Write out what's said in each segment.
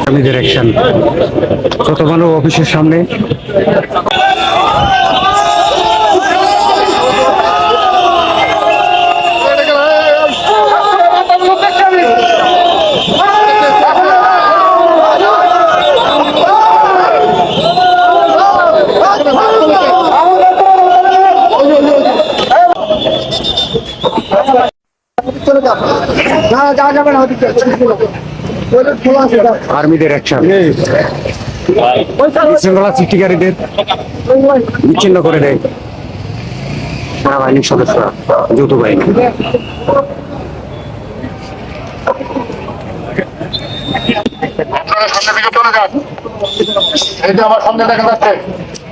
আর্মিদের direction কত ভালো অফিসের সামনে আর্মিদের অ্যাকশন শৃঙ্খলা সৃষ্টিকারীদের বিচ্ছিন্ন করে দেয় সেনাবাহিনীর সদস্যরা, যৌথ বাহিনী। আপনারা সামনে দিকে চলে যান। এই যে আমার সামনে দেখা যাচ্ছে।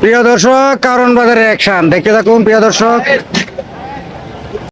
প্রিয় দর্শক কারণ বাজারের অ্যাকশন দেখতে থাকুন প্রিয় দর্শক।